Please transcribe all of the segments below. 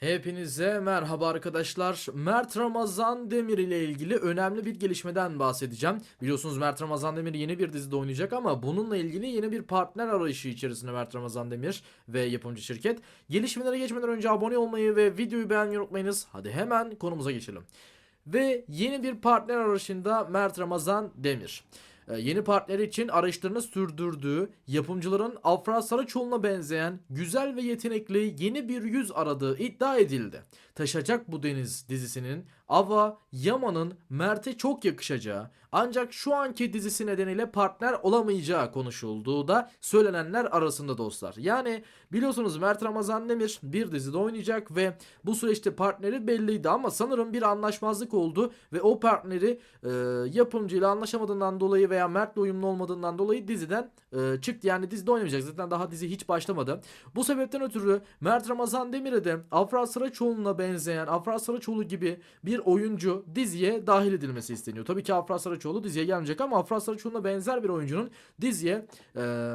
Hepinize merhaba arkadaşlar. Mert Ramazan Demir ile ilgili önemli bir gelişmeden bahsedeceğim. Biliyorsunuz Mert Ramazan Demir yeni bir dizide oynayacak ama bununla ilgili yeni bir partner arayışı içerisinde Mert Ramazan Demir ve yapımcı şirket. Gelişmelere geçmeden önce abone olmayı ve videoyu beğenmeyi unutmayınız. Hadi hemen konumuza geçelim. Ve yeni bir partner arayışında Mert Ramazan Demir. Ee, Yeni partneri için arayışlarını sürdürdüğü, yapımcıların Afra Saraçoğlu'na benzeyen, güzel ve yetenekli yeni bir yüz aradığı iddia edildi. Taşacak bu Deniz dizisinin Ava Yaman'ın Mert'e çok yakışacağı ancak şu anki dizisi nedeniyle partner olamayacağı konuşulduğu da söylenenler arasında dostlar. Yani biliyorsunuz Mert Ramazan Demir bir dizide oynayacak ve bu süreçte partneri belliydi ama sanırım bir anlaşmazlık oldu ve o partneri e, yapımcıyla anlaşamadığından dolayı veya Mert'le uyumlu olmadığından dolayı diziden e, çıktı. Yani dizide oynamayacak. Zaten daha dizi hiç başlamadı. Bu sebepten ötürü Mert Ramazan Demir'e de Afra Saraçoğlu'na benzeyen Afra Saraçoğlu gibi bir oyuncu diziye dahil edilmesi isteniyor. Tabii ki Afra Saraçoğlu diziye gelmeyecek ama Afra Saraçoğlu'na benzer bir oyuncunun diziye e,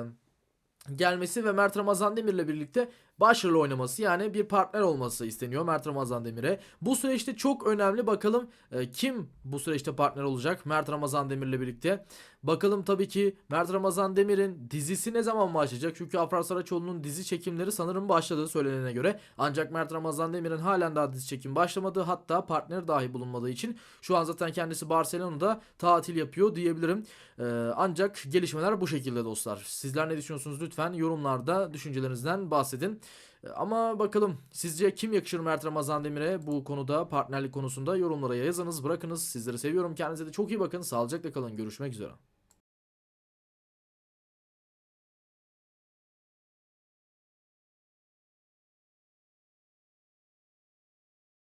gelmesi ve Mert Ramazan Demir'le birlikte başrol oynaması yani bir partner olması isteniyor Mert Ramazan Demir'e. Bu süreçte çok önemli bakalım e, kim bu süreçte partner olacak Mert Ramazan Demir'le birlikte. Bakalım tabii ki Mert Ramazan Demir'in dizisi ne zaman başlayacak? Çünkü Afra Saraçoğlu'nun dizi çekimleri sanırım başladığı söylenene göre. Ancak Mert Ramazan Demir'in halen daha dizi çekim başlamadı. Hatta partner dahi bulunmadığı için şu an zaten kendisi Barcelona'da tatil yapıyor diyebilirim. Ee, ancak gelişmeler bu şekilde dostlar. Sizler ne düşünüyorsunuz? Lütfen yorumlarda düşüncelerinizden bahsedin. Ee, Ama bakalım sizce kim yakışır Mert Ramazan Demir'e bu konuda partnerlik konusunda yorumlara yazınız bırakınız. Sizleri seviyorum. Kendinize de çok iyi bakın. Sağlıcakla kalın. Görüşmek üzere.